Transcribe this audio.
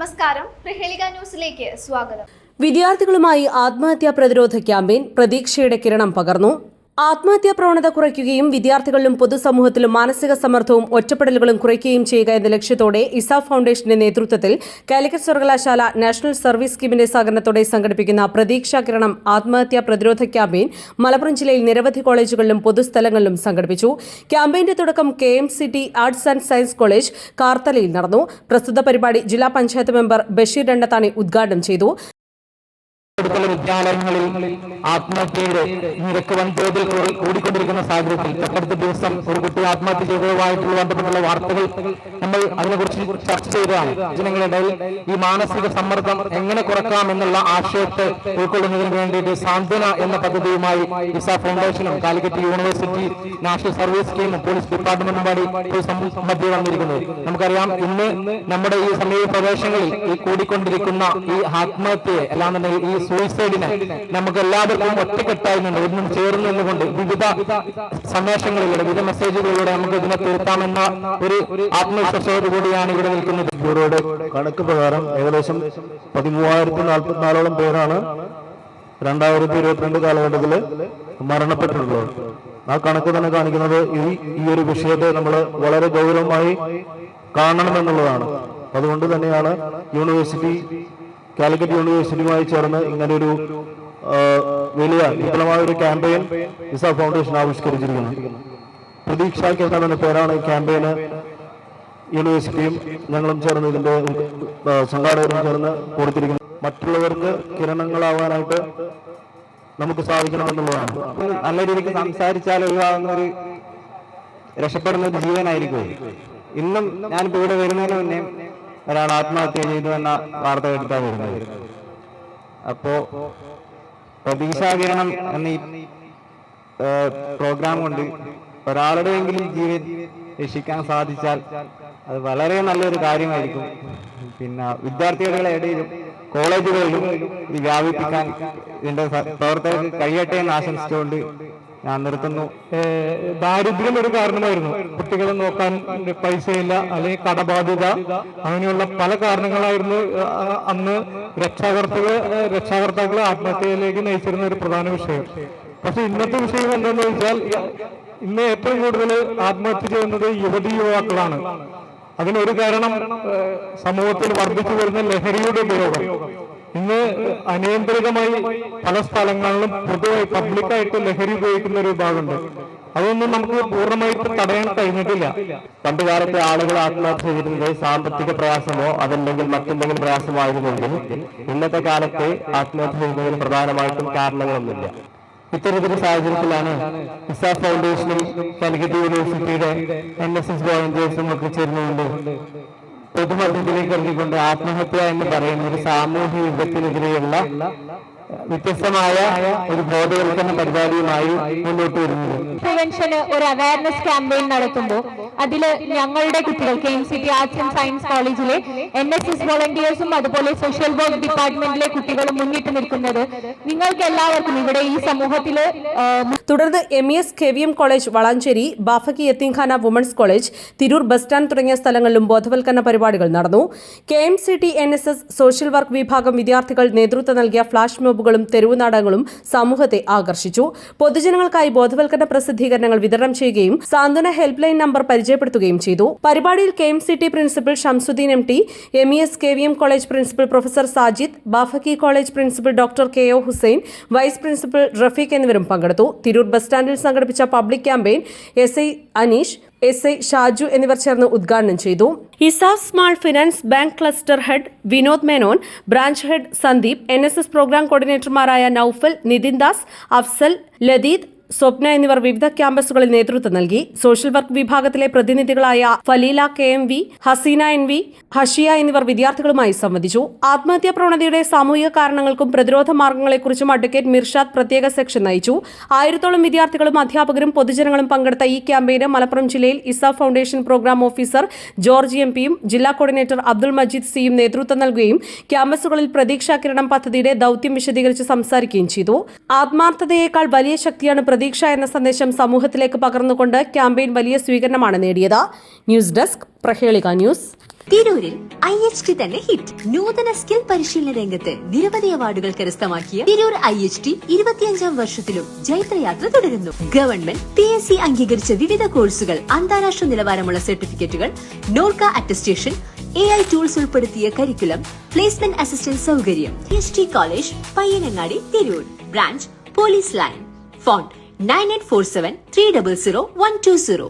നമസ്കാരം. പ്രഹേളിക ന്യൂസിലേക്ക് സ്വാഗതം. വിദ്യാർത്ഥികളുമായി ആത്മഹത്യാ പ്രതിരോധ ക്യാമ്പയിൻ പ്രതീക്ഷയുടെ കിരണം പകർന്നു. ആത്മഹത്യാ പ്രവണത കുറയ്ക്കുകയും വിദ്യാർത്ഥികളിലും പൊതുസമൂഹത്തിലും മാനസിക സമ്മർദ്ദവും ഒറ്റപ്പെടലുകളും കുറയ്ക്കുകയും ചെയ്യുക എന്ന ലക്ഷ്യത്തോടെ ഇസ ഫൗണ്ടേഷന്റെ നേതൃത്വത്തിൽ കാലിക്കറ്റ് സർവകലാശാല നാഷണൽ സർവീസ് സ്കീമിന്റെ സഹകരണത്തോടെ സംഘടിപ്പിക്കുന്ന പ്രതീക്ഷാ കിരണം ആത്മഹത്യാ പ്രതിരോധ ക്യാമ്പയിൻ മലപ്പുറം ജില്ലയിൽ നിരവധി കോളേജുകളിലും പൊതുസ്ഥലങ്ങളിലും സംഘടിപ്പിച്ചു. ക്യാമ്പയിന്റെ തുടക്കം K M C T arts and science college കാർത്തലയിൽ നടന്നു. പ്രസ്തുത പരിപാടി ജില്ലാ പഞ്ചായത്ത് മെമ്പർ ബഷീർ രണ്ടത്താണി ഉദ്ഘാടനം ചെയ്തു. അടുത്തുള്ള വിദ്യാലയങ്ങളിൽ ആത്മഹത്യയുടെ നിരക്ക് വൻതോതിൽ കൂടി- കൂടിക്കൊണ്ടിരിക്കുന്ന സാഹചര്യത്തിൽ തൊട്ടടുത്ത ദിവസം ഒരു കുട്ടി ആത്മഹത്യ ചെയ്തതുമായിട്ടുള്ള ബന്ധപ്പെട്ടുള്ള വാർത്തകൾ നമ്മൾ അതിനെക്കുറിച്ച് ചർച്ച ചെയ്തതാണ് ജനങ്ങളിടയിൽ ഈ മാനസിക സമ്മർദ്ദം എങ്ങനെ കുറക്കാം എന്നുള്ള ആശയത്തെ ഉൾക്കൊള്ളുന്നതിന് വേണ്ടിയിട്ട് സാന്ത്വന എന്ന പദ്ധതിയുമായി ഇസ ഫൗണ്ടേഷനും കാലിക്കറ്റ് യൂണിവേഴ്സിറ്റി നാഷണൽ സർവീസ് സ്കീമും പോലീസ് ഡിപ്പാർട്ട്മെന്റും വഴി ഒരു മധ്യ വന്നിരിക്കുന്നത് നമുക്കറിയാം ഇന്ന് നമ്മുടെ ഈ സമീപ പ്രദേശങ്ങളിൽ ഈ കൂടിക്കൊണ്ടിരിക്കുന്ന ഈ ആത്മഹത്യയെ അല്ലാന്നുണ്ടെങ്കിൽ ഈ സൂയിസൈഡിനെ നമുക്ക് എല്ലാവർക്കും ഒറ്റക്കെട്ടായി നിന്ന് ഒന്നും ചേർന്ന് നിന്നുകൊണ്ട് വിവിധ സന്ദേശങ്ങളിലൂടെ വിവിധ മെസ്സേജുകളിലൂടെ നമുക്ക് ഇതിനെ തീർത്താമെന്ന ഒരു ആത്മവിശ്വാസത്തോടു കൂടിയാണ് ഇവിടെ നിൽക്കുന്നത്. ബ്യൂറോയുടെ കണക്ക് പ്രകാരം ഏകദേശം പതിമൂവായിരത്തി നാൽപ്പത്തിനാലോളം പേരാണ് രണ്ടായിരത്തി ഇരുപത്തിരണ്ട് കാലഘട്ടത്തിൽ മരണപ്പെട്ടിട്ടുള്ളത്. ആ കണക്ക് തന്നെ കാണിക്കുന്നത് ഈ ഈ ഒരു വിഷയത്തെ നമ്മൾ വളരെ ഗൗരവമായി കാണണമെന്നുള്ളതാണ്. അതുകൊണ്ട് തന്നെയാണ് യൂണിവേഴ്സിറ്റി കാലിക്കറ്റ് യൂണിവേഴ്സിറ്റിയുമായി ചേർന്ന് ഇങ്ങനൊരു വലിയ വിപുലമായ ഒരു ക്യാമ്പയിൻ ഇസ ഫൗണ്ടേഷൻ ആവിഷ്കരിച്ചിരിക്കുന്നു. പ്രതീക്ഷ കേന്ദ്രം എന്ന പേരാണ് ഈ ക്യാമ്പയിന്. യൂണിവേഴ്സിറ്റിയും ഞങ്ങളും ചേർന്ന് ഇതിന്റെ സംഘാടകരും ചേർന്ന് കൊടുത്തിരിക്കുന്നത് മറ്റുള്ളവർക്ക് കിരണങ്ങളാവാനായിട്ട് നമുക്ക് സാധിക്കണമെന്നുള്ളതാണ്. നല്ല രീതിക്ക് സംസാരിച്ചാൽ ഒഴിവാകുന്ന ഒരു രക്ഷപ്പെടുന്ന ഒരു ജീവനായിരിക്കും. ഇന്നും ഞാനിപ്പോ ഇവിടെ വരുന്നതിന് മുന്നേ ഒരാൾ ആത്മഹത്യ ചെയ്തു എന്ന വാർത്ത കേട്ടിട്ടാണ് വരുന്നത്. അപ്പോ പ്രതീക്ഷാകിരണം എന്ന ഈ പ്രോഗ്രാം കൊണ്ട് ഒരാളുടെയെങ്കിലും ജീവൻ രക്ഷിക്കാൻ സാധിച്ചാൽ അത് വളരെ നല്ലൊരു കാര്യമായിരിക്കും. പിന്നെ വിദ്യാർത്ഥികളുടെ ഇടയിലും കോളേജുകളിലും ഇത് വ്യാപിപ്പിക്കാൻ ഇതിന്റെ പ്രവർത്തകർക്ക് കഴിയട്ടെ എന്ന് ആശംസിച്ചുകൊണ്ട് ഞാൻ നിർത്തുന്നു. ദാരിദ്ര്യം ഒരു കാരണമായിരുന്നു. കുട്ടികളെ നോക്കാൻ പൈസയില്ല അല്ലെങ്കിൽ കടബാധ്യത. അങ്ങനെയുള്ള പല കാരണങ്ങളായിരുന്നു അന്ന് രക്ഷാകർത്തകൾ രക്ഷാകർത്താക്കളെ ആത്മഹത്യയിലേക്ക് നയിച്ചിരുന്ന ഒരു പ്രധാന വിഷയം. പക്ഷെ ഇന്നത്തെ വിഷയം എന്താണെന്ന് വെച്ചാൽ ഇന്ന് ഏറ്റവും കൂടുതൽ ആത്മഹത്യ ചെയ്യുന്നത് യുവതി യുവാക്കളാണ്. അതിനൊരു കാരണം സമൂഹത്തിൽ വർദ്ധിച്ചു വരുന്ന ലഹരിയുടെ ഉപയോഗം. ഇന്ന് അനിയന്ത്രിതമായി പല സ്ഥലങ്ങളിലും പൊതുവായി പബ്ലിക്കായിട്ട് ലഹരി ഉപയോഗിക്കുന്ന ഒരു വിഭാഗമുണ്ട്. അതൊന്നും നമുക്ക് പൂർണമായിട്ട് തടയാൻ കഴിഞ്ഞിട്ടില്ല. പണ്ട് കാലത്തെ ആളുകൾ ആത്മഹത്യ ചെയ്തിരുന്നത് സാമ്പത്തിക പ്രയാസമോ അതല്ലെങ്കിൽ മറ്റെന്തെങ്കിലും പ്രയാസമായിരുന്നെങ്കിൽ ഇന്നത്തെ കാലത്ത് ആത്മഹത്യ ചെയ്യുന്നതിന് പ്രധാനമായിട്ടും കാരണങ്ങളൊന്നുമില്ല. ഇത്തരത്തിലുള്ള സാഹചര്യത്തിലാണ് ഇസ ഫൗണ്ടേഷനും കാലിക്കറ്റ് യൂണിവേഴ്സിറ്റിയുടെ എൻ എസ് എസ് വോളണ്ടിയേഴ്സും ഒക്കെ ചേർന്നുകൊണ്ട് പൊതുമധ്യത്തിലേക്ക് ഇറങ്ങിക്കൊണ്ട് ആത്മഹത്യ എന്ന് പറയുന്ന ഒരു സാമൂഹ്യ യുഗത്തിനെതിരെയുള്ള വ്യത്യസ്തമായ ഒരു ബോധവൽക്കരണ പരിപാടിയുമായി മുന്നോട്ട് വരുന്നത്. ഒരു അവയർനെസ് ക്യാമ്പയിൻ നടത്തുമ്പോൾ അതിൽ ഞങ്ങളുടെ കുട്ടികൾ K M C T arts and science കോളേജിലെ എൻ എസ് എസ് വോളണ്ടിയേഴ്സും അതുപോലെ സോഷ്യൽ വർക്ക് ഡിപ്പാർട്ട്മെന്റിലെ കുട്ടികളും മുന്നിട്ട് നിൽക്കുന്നത് നിങ്ങൾക്ക് എല്ലാവർക്കും ഇവിടെ ഈ സമൂഹത്തിൽ തുടർന്ന് M E S K V M college Valanchery Bafakhy Yatheemkhana women's college Tirur bus stand തുടങ്ങിയ സ്ഥലങ്ങളിലും ബോധവൽക്കരണ പരിപാടികൾ നടന്നു. K M C T N S S social work വിഭാഗം വിദ്യാർത്ഥികൾ നേതൃത്വം നൽകിയ ഫ്ളാഷ് മോബുകളും തെരുവു നാടകങ്ങളും സമൂഹത്തെ ആകർഷിച്ചു. പൊതുജനങ്ങൾക്കായി ബോധവൽക്കരണ പ്രസിദ്ധീകരണങ്ങൾ വിതരണം ചെയ്യുകയും സാന്ത്വന ഹെൽപ്പ് ലൈൻ നമ്പർ പരിചയപ്പെടുത്തുകയും ചെയ്തു. പരിപാടിയിൽ K M C T principal Shamsuddin M T M E S K V M college principal professor Sajid Bafaqi college principal doctor K O Hussain vice principal Rafeeq എന്നിവരും പങ്കെടുത്തു. Tirur bus സ്റ്റാൻഡിൽ സംഘടിപ്പിച്ച public campaign S I Aneesh S I Shaju എന്നിവർ ചേർന്ന് ഉദ്ഘാടനം ചെയ്തു. ESAF small finance bank cluster head Vinod Menon branch head Sandeep N program കോർഡിനേറ്റർമാരായ Noufal Nithin Das Afsal Latheed സ്വപ്ന എന്നിവർ വിവിധ ക്യാമ്പസുകളിൽ നേതൃത്വം നൽകി. സോഷ്യൽ വർക്ക് വിഭാഗത്തിലെ പ്രതിനിധികളായ Faleela K M V Haseena N V Hashiya എന്നിവർ വിദ്യാർത്ഥികളുമായി സംവദിച്ചു. ആത്മഹത്യാ പ്രവണതയുടെ സാമൂഹിക കാരണങ്ങൾക്കും പ്രതിരോധ മാർഗങ്ങളെക്കുറിച്ചും അഡ്വക്കേറ്റ് മിർഷാദ് പ്രത്യേക സെക്ഷൻ നയിച്ചു. ആയിരത്തോളം വിദ്യാർത്ഥികളും അധ്യാപകരും പൊതുജനങ്ങളും പങ്കെടുത്ത ഈ ക്യാമ്പയിന് മലപ്പുറം ജില്ലയിൽ ESAF foundation program officer George M പിയും ജില്ലാ കോർഡിനേറ്റർ അബ്ദുൾ മജീദ് സിയും നേതൃത്വം നൽകുകയും ക്യാമ്പസുകളിൽ പ്രതീക്ഷാകിരണം പദ്ധതിയുടെ ദൌത്യം വിശദീകരിച്ച് സംസാരിക്കുകയും ചെയ്തു. ആത്മാർത്ഥതയേക്കാൾ വലിയ ശക്തിയാണ് പ്രതീക്ഷ എന്ന സന്ദേശം സമൂഹത്തിലേക്ക് പകർന്നുകൊണ്ട് ക്യാമ്പയിൻ വലിയ സ്വീകരണമാണ് നേടിയത്. News desk Prahelika news. തിരൂരിൽ ഐ എച്ച് ടി തന്നെ ഹിറ്റ്. നൂതന സ്കിൽ പരിശീലന രംഗത്ത് നിരവധി അവാർഡുകൾ കരസ്ഥമാക്കിയ തിരൂർ ഐ എച്ച് ടി ഇരുപത്തിയഞ്ചാം വർഷത്തിലും ജൈത്രയാത്ര തുടരുന്നു. ഗവൺമെന്റ് പി എസ് സി അംഗീകരിച്ച വിവിധ കോഴ്സുകൾ അന്താരാഷ്ട്ര നിലവാരമുള്ള സർട്ടിഫിക്കറ്റുകൾ Norka attestation A I tools ഉൾപ്പെടുത്തിയ കരിക്കുലം പ്ലേസ്മെന്റ് അസിസ്റ്റന്റ് സൗകര്യം S T college Payyanangadi Tirur. Branch police line. Phone 9847 300 120.